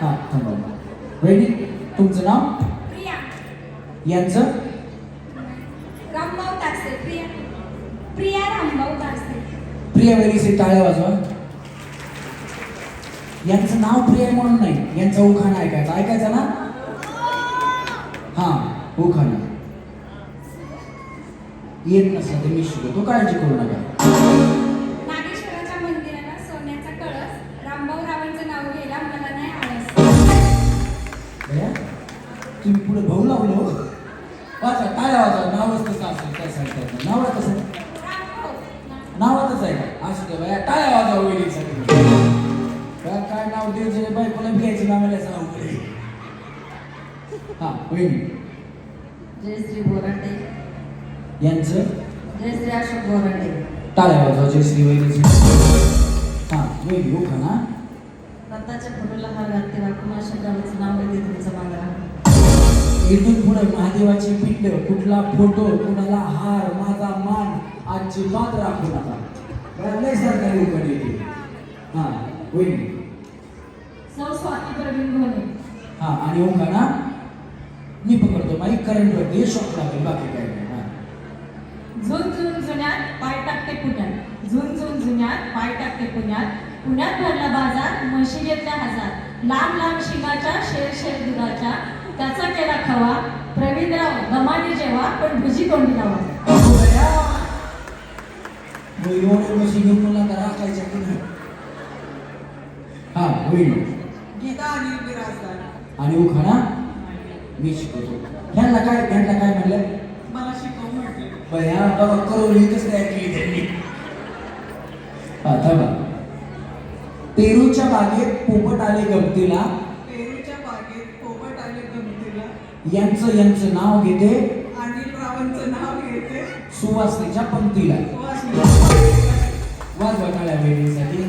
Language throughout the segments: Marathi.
हा थांबा. वहिनी तुमचं नाव? प्रिया. यांचं? रामभाऊ तारसे प्रिया. प्रिया रामभाऊ तारसे प्रिया वहिनीचे टाळ्या वाजवा. यांचं नाव प्रिया म्हणून नाही यांचा उखाणा ऐकायचा. ऐकायचा ना? हा उखाणा. येत नसला तर मी शिकवतो काळजी करू नका. तुम्ही पुढे भाऊ लावलो वाचा टाळ्या वाजवा नावच कसं असेल काय सांगता. नाव कसं नावातच आहे असू दे बाया टाळ्या वाजवा वहिनीसाठी काय नाव द्यायचं कोणा घ्यायचं नाव याचं नाव पुढे हा वहिनी. जय श्री बोराटे यांचं? जय श्री अशोक बोराटे टाळ्या वाजवा श्री वहिनीची? हा वहिनी हो ना. रथाच्या फुलाला हार घालते राखून अशा गावाचं नाव घेते तुमचं मांजरा इथून पुढे महादेवाची पिंड कुठला फोटो कुणाला हार माझा मान आजची बात राखू नका. लय सरकारी येते हा वहिनी सौ स्वाती प्रवीण हा आणि ओंका ना मी पकडतो. माईक करंट वरती शॉक लागेल बाकी काय नाही. हा. झुन झुन जुन्यात पाय टाकते पुण्यात. झुन झुन जुन्यात पाय टाकते पुण्यात. पुण्यात भरला बाजार म्हशी घेतल्या हजार. लांब लांब शिंगाच्या शेर शेर दुधाच्या. त्याचा केला खवा प्रवीणराव गमानी जेव्हा पण भुजी तोंडी लावा अहो बया, मग एवढे म्हशी घेऊन मला का राखायच्या की नाही? हा होईल. गीता आणि बिराजदार. आणि उखाणा? मी शिकवतो. ह्यांना काय ह्यांना काय म्हणलं? मला शिकव म्हटलं. बया बाबा तयार केली त्यांनी. आता बा पेरूच्या बागेत पोपट आले गमतीला पेरूच्या बागेत पोपट आले गमतीला यांचं यांचं नाव घेते अनिल रावांचं नाव घेते. सुवासनीच्या पंक्तीला. वाजवा टाळ्या वेळेसाठी.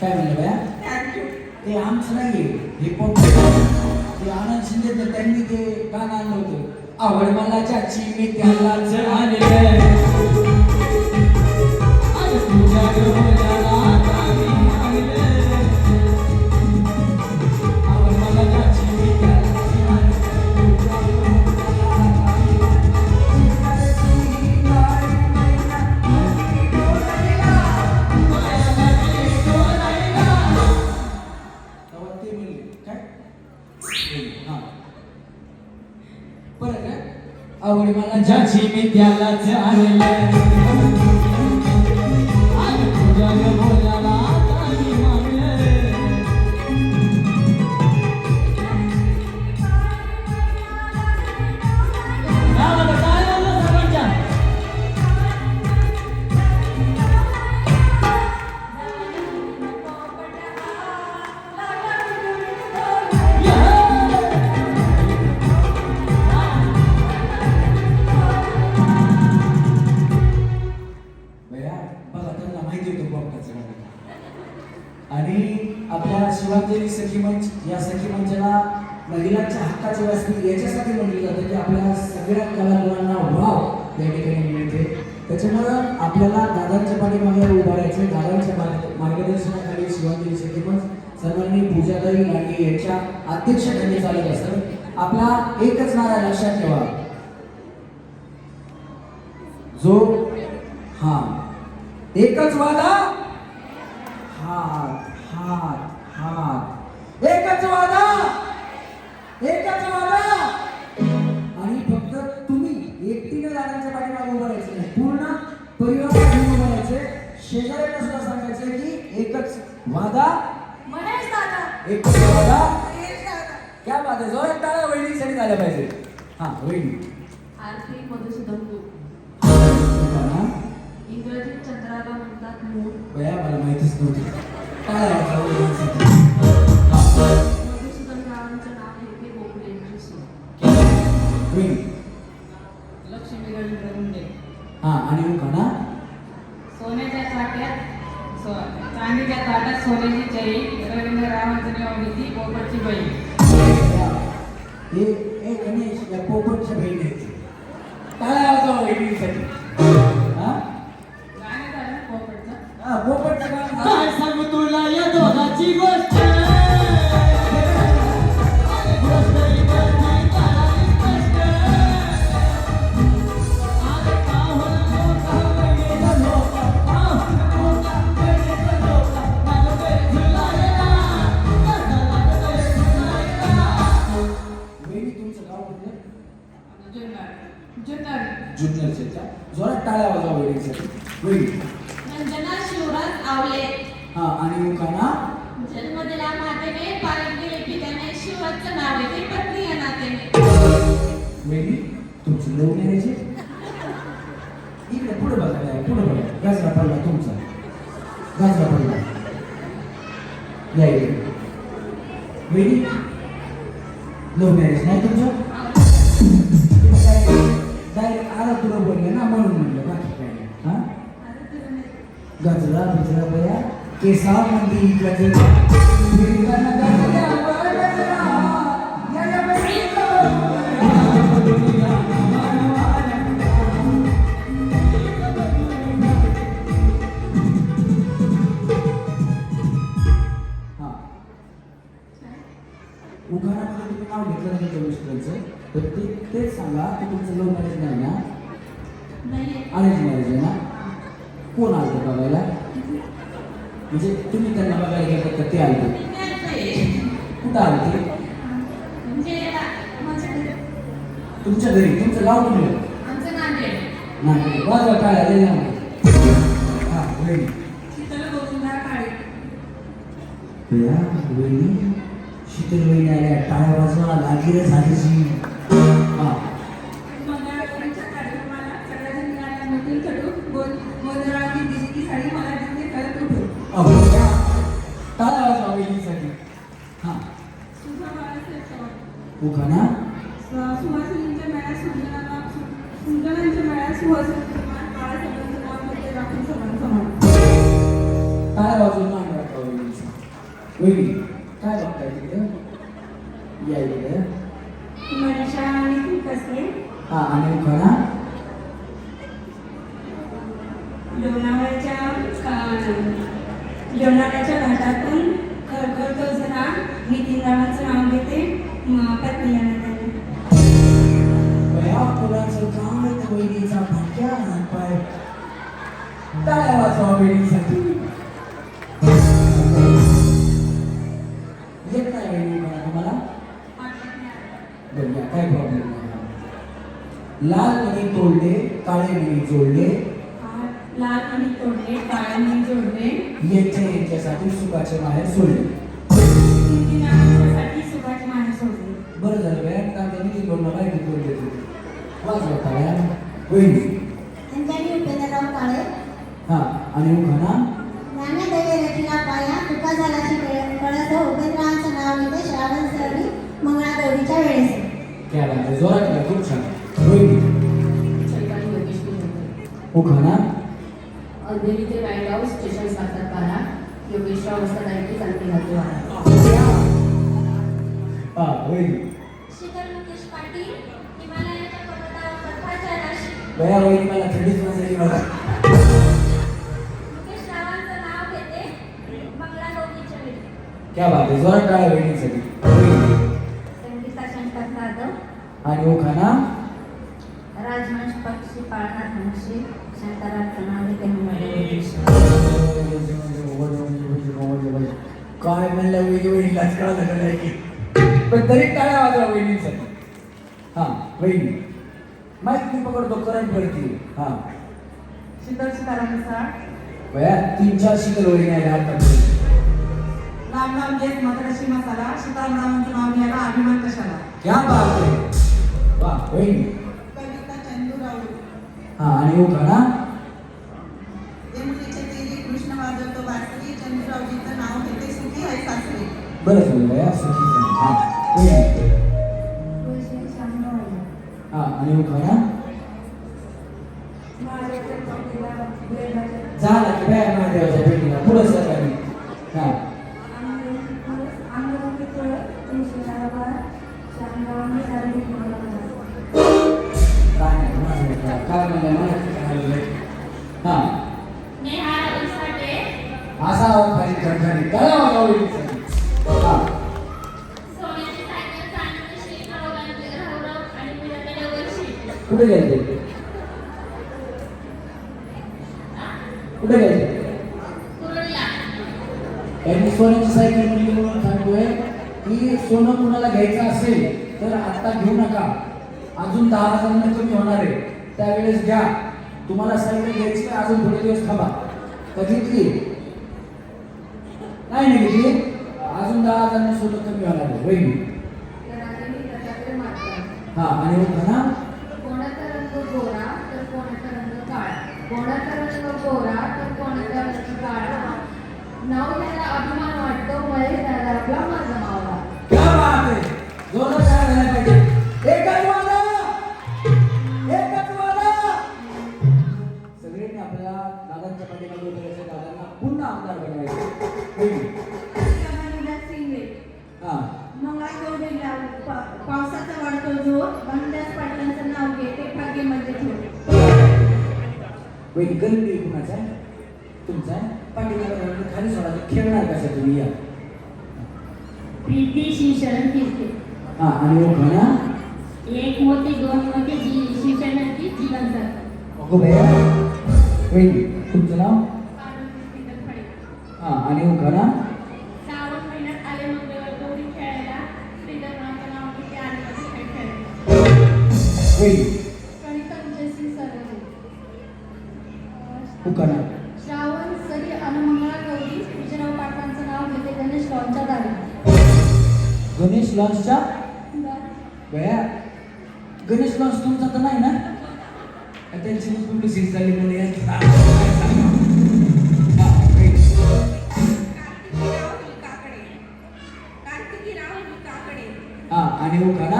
काय म्हणलं बया? थँक्यू ते आमचं नाहीये. हे पॉप ते आनंद शिंदे तर त्यांनी ते गाणं आणलं होतं. आवड मला चाची मी त्यालाच आणलं आणि तुझ्या शिवांजली सखी मंच या सखी मंचाला महिलांच्या हक्काचे व्यासपीठ याच्यासाठी म्हटलं जातं की आपल्या सगळ्या कलाकारांना वाव या ठिकाणी मिळते. त्याच्यामुळं आपल्याला दादांच्या पाठीमागे उभं राहायचं दादांच्या मार्ग- मार्गदर्शनाखाली शिवांजली सखी मंच सर्वांनी पूजाताई लांडे यांच्या अध्यक्षतेने चालत असतं. आपला एकच नारा लक्षात ठेवा. जो हा एकच वादा हात हात. हात. एकच वादा. एकच वादा. आणि फक्त तुम्ही एकटीने दादांच्या पाठीमागे उभं राहायचं नाही. पूर्ण परिवार घेऊन उभं राहायचं. शेजाऱ्यांना सुद्धा सांगायचं की एकच वादा. महेश दादा. एकच वादा. क्या बात आहे. जोरात टाळ्या वहिनीसाठी झाल्या पाहिजे. हा वहिनी. आरती मधुसूदन गुप्त हा? इंग्रजीत चंद्राला म्हणतात मूळ मला माहितीच नव्हती. हा. हा आणि मग सोन्याच्या ताट्यात चांदीच्या ताटात सोन्याची चई गजरा बिजरा बया केसा मंदी गजरा. फिरताना गजरा, गजरा, या या हा. उखाणामध्ये तुम्ही नाव घेतलं नाही त्या मिस्टरांचं तर ते तेच सांगा की तुमचं लव्ह मॅरेज नाही ना? अरेंज मॅरेज आहे ना? कोण आलं? बघायला? म्हणजे तुम्ही त्यांना बघायला गेलं का ते आले कुठं आले ते तुमच्या घरी तुमचं गाव कुठलं नाही. वाजवा काय आले ना हा वहिनी शीतल गोविंदा काळे या वहिनी शीतल वहिनी आल्या टाळ्या वाजवा लागी रे चव्हाण उखाणा स- सुहासिनींच्या मेळ्यात सुंदराला सुंदरांच्या मेळ्यात सुहासिनींच्या वहिनीचा भाग्या पाय टाळ्या वाजवा वहिनीसाठी येत नाही तुम्हाला. काय प्रॉब्लेम नाही लाल मणी तोडले काळे मणी जोडले. लाल आणि तोडले काळ्यांनी जोडले. यांच्या यांच्यासाठी सुखाचे बाहेर सोडले. बरं झालं बया का त्यांनी दोन देत. होते वाजवा टाळ्या वहिनी अंजली उपेंद्रराव काळे। हा आणि उखाणा ज्ञानदेवी रचना पाया तुका झाल्याची कळत उपेंद्रांचं नाव येते श्रावण सरी मंगळागौरीच्या वेळेस. क्या बात आहे जोरात केला खूप छान। वहिनी उखाणा अंधेरी ते नायगाव स्टेशन सातार बारा योगेशराव वस्ताद आहे चालते घालते वारा हा वहिनी शीतल मुकेश पाटील हिमालयाच्या पर्वतावर बर्फाच्या बया वहिनी मला थंडीच वाजली मला क्या बात आहे. जोरात टाळ्या जाधव. आणि उखाणा राजहंस पक्षी पाळणार हंशी शंकराचं नाव घेते काय म्हणलं वहिनी वहिनीलाच कळालं की. पण तरी टाळ्या वाजवा वहिनीसाठी हा वहिनी माहिती मी पकडतो करंट पडती हा. शीतल सीताराम बया तीन चार शिकल वहिनी आल्या आता लांब लांब जेत मद्राशी मसाला. सीतारामरावांचं नाव घ्यायला अभिमान कशाला? क्या बात आहे. वा वहिनी कविता चंदूराव हा आणि उखाणा यमुनेच्या तीरी कृष्ण वाजवतो बासरी चंदूरावजीचं नाव घेते सुखी आहे सासरी. बरं झालं सुखी. हा वहिनी हा आणि उखाणा झाला कुठे गेले? कुरुडला सोन्याची सायकल म्हणून सांगतोय की सोनं कुणाला घ्यायचं असेल तर आता घेऊ नका. अजून दहा हजारांना कमी होणार आहे. त्यावेळेस घ्या. तुम्हाला सायकल घ्यायची अजून थोडे दिवस थांबा. कधी घेतली नाही नाही घेतली अजून दहा हजारांनी सोनं कमी होणार आहे बहिणी तर हा आणि म्हणा मंगळागौरीला प- पावसाचा वाढतो जोर बंडास पाटलांचं नाव घे ते भाग्य म्हणजे थोर वहिनी गल्ली कुणाचा आहे तुमचा राहून खाली सोडा खेळणार कशा तुम्ही? या. प्रीती शिवशरण कीर्ती हा आणि मग म्हणा एक मोठी दोन मोठी जी शिवशरणाची जीवन जात अगो भैया वहिनी तुमचं नाव? हा आणि मग म्हणा गणेश लॉन्स तुमचा तर नाही ना त्यांची पब्लिसिटी झाली म्हणून हा, आणि उखाडा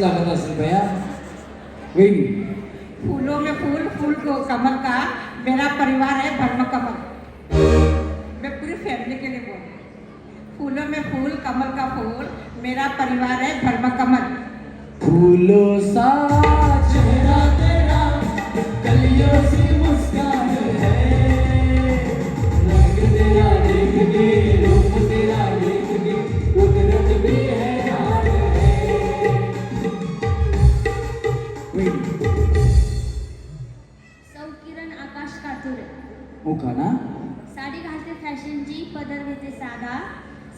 वेस्ट लागत असेल भैया? वहिनी फूलों में फूल फूल को कमल का मेरा परिवार है भरम कमल। मैं पूरी फैमिली के लिए बोल फूलों में फूल कमल का फूल मेरा परिवार है भरम कमल। फूलों सा चेहरा तेरा कलियों सी उखाना साडी घालते फॅशनची पदर घेते साधा.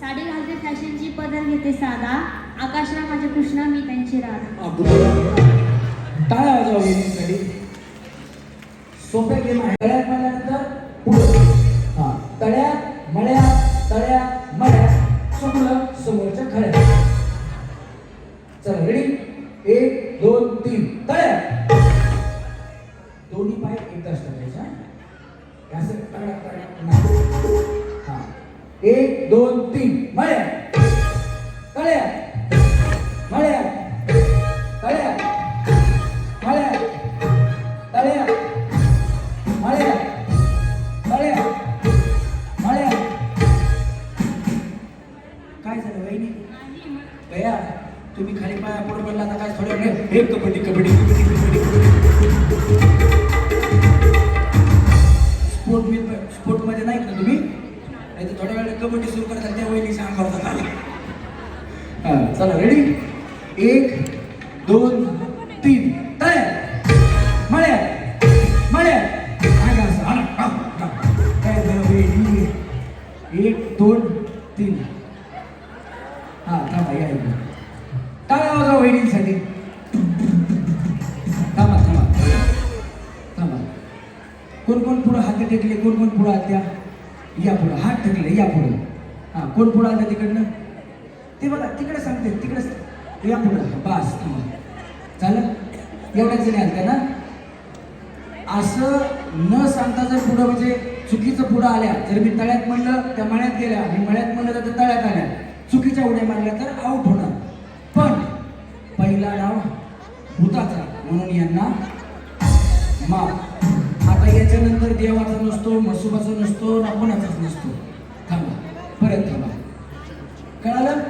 साडी घालते फॅशनची पदर घेते साधा. आकाशराव माझे कृष्णा मी त्यांची राधा टाळ्या वाजवा वहिनीसाठी सोपे गेम आहे पुढे. हा तळ्यात मळ्यात एक दोन तीन. तळ्या मळ्या. मळ्या. काय असं? काय एक दोन तीन. हा थांबा या इकडे. वहिनींसाठी. थांबा थांबा. थांबा. कोण कोण पुढं हात टेकले? कोण कोण पुढं आत्या या पुढं. हात टेकले या पुढं. हा कोण पुढं आलं तिकडनं? ते बघा तिकडे सांगते तिकडे या पुढं. बस. थांबा झालं एवढ्याच जणी आलत्या ना? असं न सांगता जर पुढं म्हणजे चुकीचं पुढं आल्या जर मी तळ्यात म्हणलं त्या मळ्यात गेल्या मी मळ्यात म्हणलं तर तळ्यात आल्या. चुकीच्या उड्या मारल्या तर आऊट होणार. पण पहिला डाव भूताचा म्हणून यांना माप आता याच्यानंतर देवाचा नसतो मसुबाचा नसतो ना कोणाचाच नसतो. थांबा. परत थांबा. कळालं?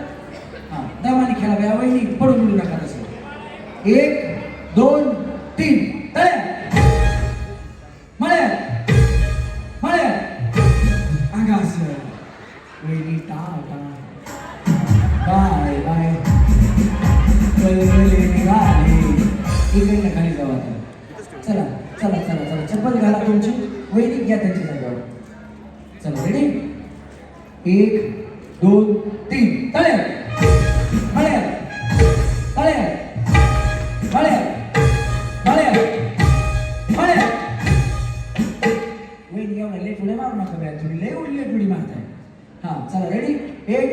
हा दमाने खेळा बया वहिनी पडून उडू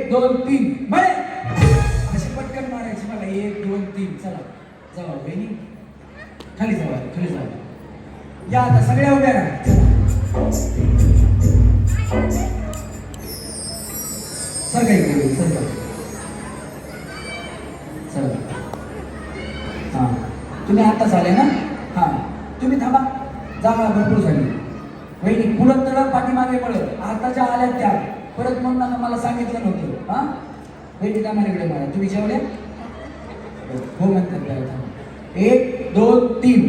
दोन तीन. बरे. अशी पटकन मारायची मला. एक दोन तीन. चला. जावा बहिणी. खाली जावा खाली जावा या आता सगळ्या उभ्या राहा. चला. सर सर हां. तुम्ही आत्ताच आले ना? हां. तुम्ही थांबा. जागा भरपूर झाली. वहिनी पुढं तळ पाठीमागे पळत आताच्या आल्यात त्या. परत म्हणून मला सांगितलं नव्हतं. हां? वहिनी का इकडे मला. तुम्ही जेवले हो म्हणतात. एक दोन तीन.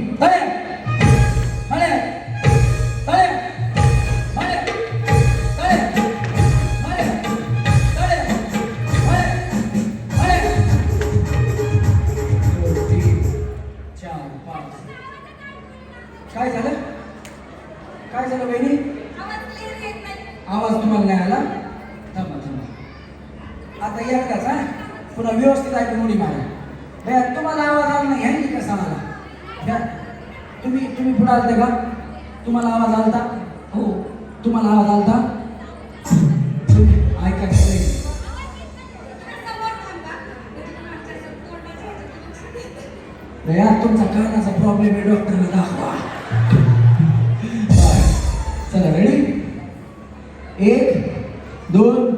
तीन, चार पाच. काय झालं? काय झालं बहिणी आवाज तुम्हाला नाही आला? आता एकदाच हा पुन्हा व्यवस्थित ऐकून उडी मारा. भया तुम्हाला आवाज आला नाही ह्यांनी कसा आला? भैया, तुम्ही तुम्ही पुढे आलते का? तुम्हाला आवाज आलता? हो तुम्हाला आवाज आलता? ऐका भया तुमचा कानाचा प्रॉब्लेम आहे डॉक्टरला दाखवा. चला रेडी एक दोन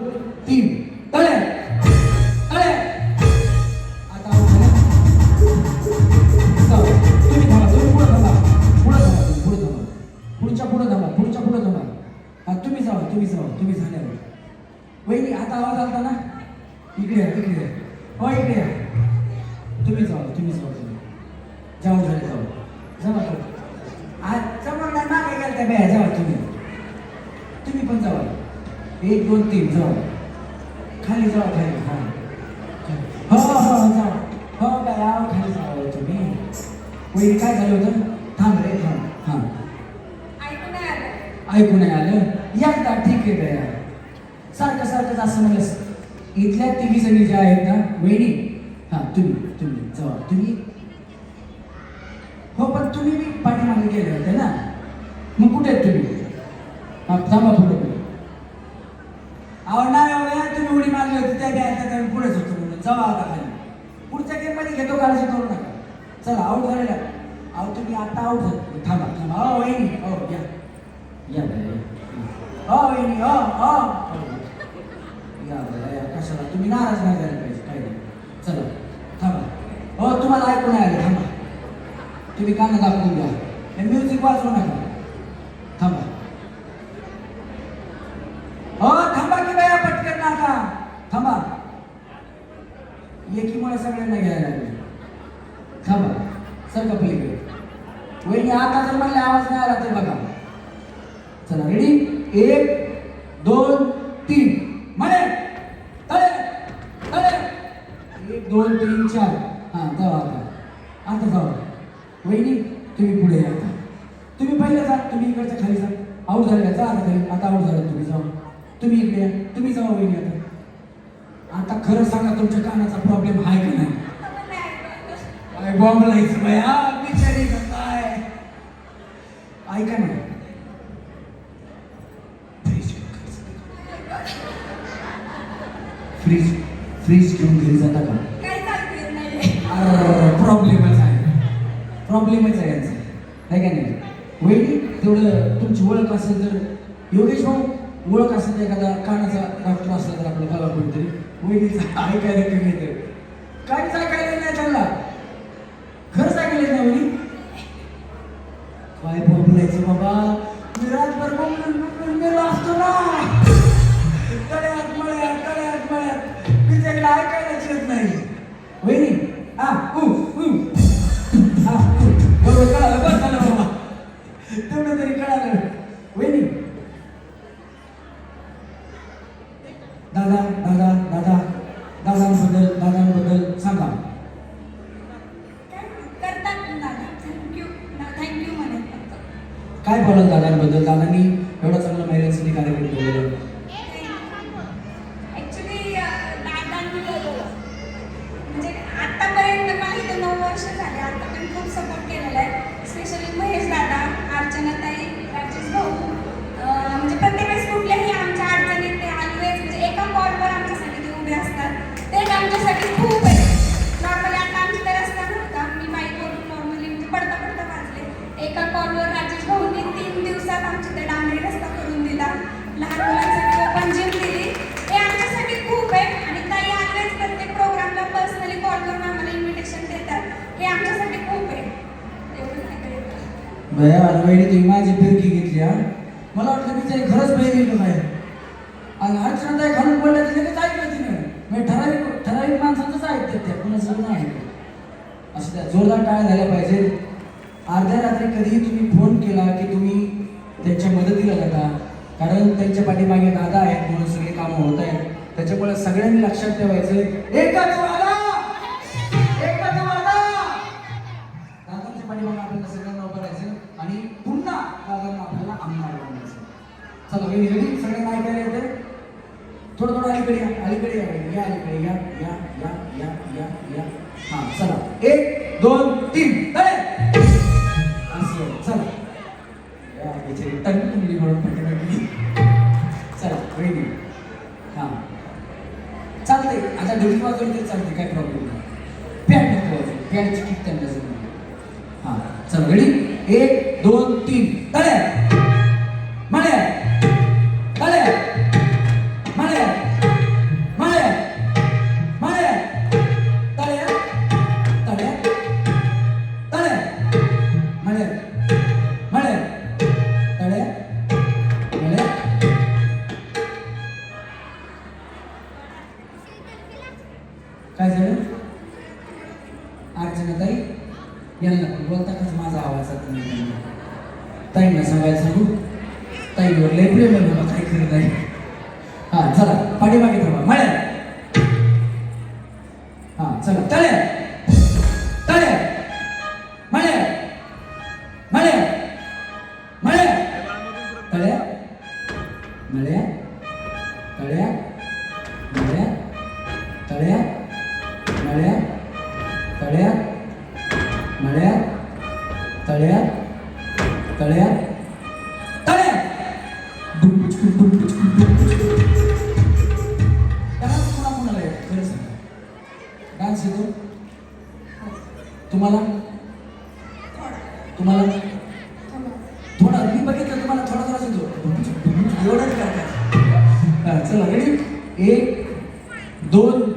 तुम्ही जावा तुम्ही जावा तुम्ही झाल्यावर. वहिनी आता आवाज आलता ना? इकडे या इकडे या. हो इकडे या. तुम्ही जावा तुम्ही जावा तुम्ही जाऊ झाले जाऊ. जाऊ आज समोर नाही मागे गेल त्या बॅ जावा तुम्ही. तुम्ही पण जावा. एक दोन तीन जावा. खाली जावा खाली हा. हो हो हो जावा. हो काय आव खाली जावा तुम्ही. वहिनी काय झालं होतं? थांब रे थांब. हां. ऐकू नाही आलं? एकदा ठीक आहे सारखं सारखंच असं म्हणलं इथल्या तिघी जणी ज्या आहेत ना वेणी हा तुम्ही तुम्ही जवा तुम्ही. हो पण तुम्ही मी पाठीमागे गेले होते ना. मग कुठे आहेत तुम्ही? हा थांबा पुढे. पुढे अहो नाही अहो तुम्ही उडी मारली होती त्या बॅग तर पुढेच होतो म्हणून. जवा आता खाली. पुढच्या गेममध्ये घेतो काळजी करू नका. चला आऊट झालेला. अहो तुम्ही आता आऊट झाला. थांबा थांबा. हो वहिनी. हो या. या बाई, या. हो वहिनी हो हो हो. या या कशाला तुम्ही नाराज नाही झाले पाहिजे काही नाही चला थांबा हो तुम्हाला ऐकून नाही आलं थांबा तुम्ही काना दाखवून द्या हे म्युझिक वाजवू नका थांबा हो थांबा की बाया पटकन नाका थांबा एकीमुळे सगळ्यांना घ्यायला लागले थांबा सर का पलीकडे वहिनी आता जर मला आवाज नाही आला तर बघा चला रेडी एक दोन तीन. म्हणे तळे! तळे! एक दोन तीन चार. हा जावा आता. आता जावा वहिनी तुम्ही पुढे या आता. तुम्ही पहिले जा तुम्ही इकडच्या खाली जा. आऊट झाले जा आता खाली आता आऊट झालं. तुम्ही जाऊ. तुम्ही इकडे या. तुम्ही जावा वहिनी आता. आता खरं सांगा तुमच्या कानाचा प्रॉब्लेम आहे का नाही? काय बॉम्ब लाईच बया बिचारी काय ऐका ना. फ्रीज फ्रीज घेऊन घरी जाता का प्रॉब्लेमच आहे. प्रॉब्लेमच आहे यांचा. आहे का नाही? वहिनी तेवढं तुमची ओळख असेल तर योगेश भाऊ ओळख असेल तर एखादा कानाचा डॉक्टर असला तर आपलं बघा कोणतरी. वहिनीचं ऐकायला कमी येतं काहीच ऐकायला नाही त्यांना. खरंच ऐकलं नाही वहिनी. काय बोलायचं बाबा? मी रातभर मेलो असतो ना. की खरंच बहिणी का आणि अर्चनाताई खालून बोलल्या तिने लगेच ऐकलं तिने म्हणजे ठराविक ठराविक माणसांचंच ऐकतात त्या कुणाचं नाही ऐकलं असं त्या जोरदार टाळ्या झाल्या पाहिजे अर्ध्या रात्री कधीही तुम्ही फोन केला की तुम्ही त्यांच्या मदतीला जाता. कारण त्यांच्या पाठीमागे दादा आहेत म्हणून सगळी कामं होत आहेत. त्याच्यामुळे सगळ्यांनी लक्षात ठेवायचं चला रेडी रेडी सगळ्यांना ऐकायला येते थोडं थोडं अलीकडे या अलीकडे या या अलीकडे या या या या या या हा चला. एक दोन तीन. असं. चला. या बिचारी टंग तुमली म्हणून पाठीमागे चला रेडी हा. चालतंय. आता ढोली वाजवली तरी चालते काय प्रॉब्लेम नाही. पॅन्ट नको वाजवू पॅडची किक काय झालं? अर्चनाताई यांना पण बोलता कसं माझा आवाज जात नाही ताईंना सांगायला सांगू? ताई बोलले प्रेम आहे बाबा काय करत आहे हा चला पाठीमागे तुम्हाला थोडा मी बघितलं तुम्हाला थोडा थोडा येतो एवढंच काय हा, चला रेडी एक दोन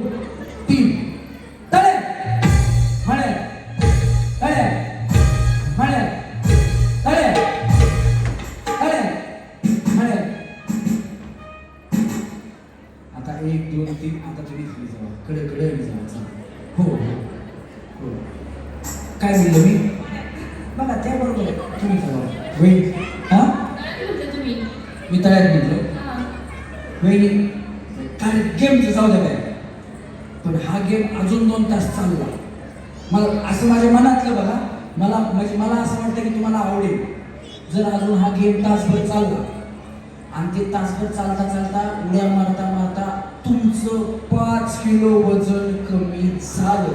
किलो वजन कमी झालं.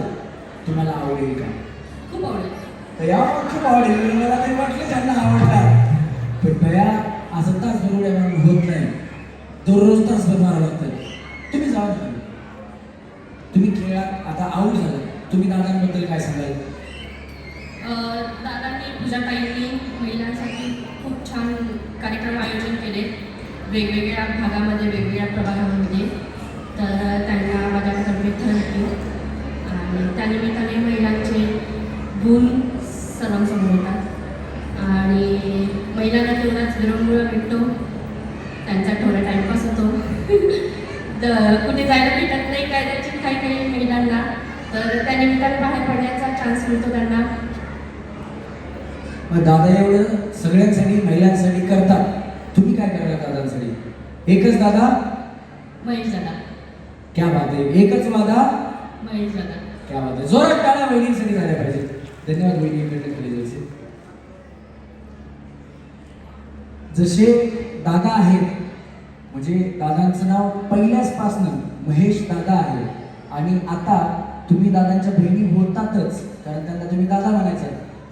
तुम्हाला आवडेल का? खूप आवडेल. या खूप आवडेल. मला तरी वाटलं त्यांना आवडणार पण भया असं तासभर उड्या मारून होत नाही. दररोज तासभर मारावं लागतं तुम्ही तिकडे. तुम्ही खेळात आता आऊट झाला. तुम्ही दादांबद्दल काय सांगाल? दादांनी पूजाताईंनी महिलांसाठी खूप छान कार्यक्रम आयोजन केले. वेगवेगळ्या भागामध्ये वेगवेगळ्या प्रभागामध्ये तर त्यांना माझ्याकडे थँक्यू आणि त्यानिमित्ताने महिलांचे गुण सर्वांसमोर येतात आणि महिलांना तेवढाच विरंगुळा भेटतो त्यांचा थोडा टाईमपास होतो तर कुठे जायला भेटत नाही काय त्याची काही काही महिलांना तर त्यानिमित्ताने बाहेर पडण्याचा चान्स मिळतो त्यांना. मग दादा एवढं सगळ्यांसाठी महिलांसाठी करतात. तुम्ही काय करता दादांसाठी? एकच दादा? महेश दादा. क्या बात आहे. एकच वादा? महेश दादा. क्या बात आहे. जोरात टाळ्या वहिनींसाठी झाल्या पाहिजे धन्यवाद जायचे. जसे दादा आहेत म्हणजे दादांचं नाव पहिल्याचपासनं महेश दादा आहे. आणि आता तुम्ही दादांच्या बहिणी होतातच कारण त्यांना तुम्ही दादा म्हणायचं.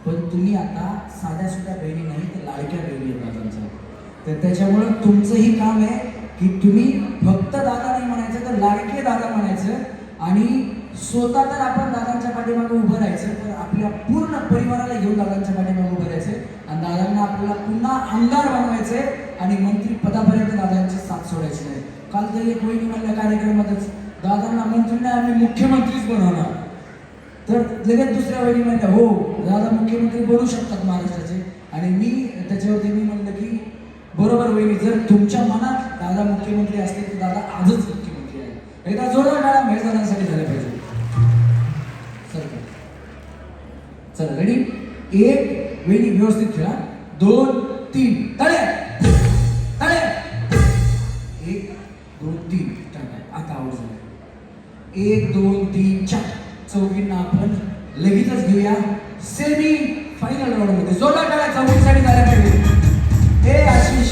पण तुम्ही आता साध्या सुद्धा बहिणी नाही तर लाडक्या बहिणी आहेत दादांच्या. तर त्याच्यामुळं तुमचंही काम आहे की तुम्ही फक्त दादा नाही म्हणायचं तर लाडके दादा म्हणायचं. आणि स्वतः तर आपण दादांच्या पाठीमागे उभं राहायचं तर आपल्या पूर्ण परिवाराला घेऊन दादांच्या पाठीमागे उभं राहायचं. आणि दादांना आपल्याला पुन्हा आमदार बनवायचंय आणि मंत्री पदापर्यंत दादांची साथ सोडायची नाही. काल तरी एक वहिनी म्हणल्या कार्यक्रमातच. दादांना मंत्री नाही आम्ही मुख्यमंत्रीच बनवणार. तर लगेच दुसऱ्या वेळी म्हणल्या हो दादा मुख्यमंत्री बनू शकतात महाराष्ट्राचे. आणि मी त्याच्यावरती मी म्हणलं की बरोबर वेळी जर तुमच्या मनात दादा मुख्यमंत्री असतील तर दादा आजच मुख्यमंत्री आहे. एकदा जोरदार टाळा महेश झालं झाल्या पाहिजे. चल चला. रेडी एक वेळी व्यवस्थित खेळा. दोन तीन. तळे तळे! एक दोन तीन चार. चौघींना आपण लगेचच घेऊया. सेमी फायनल राऊंडमध्ये जोरदार टाळ्या चौघींसाठी झाल्या पाहिजे हे आशिष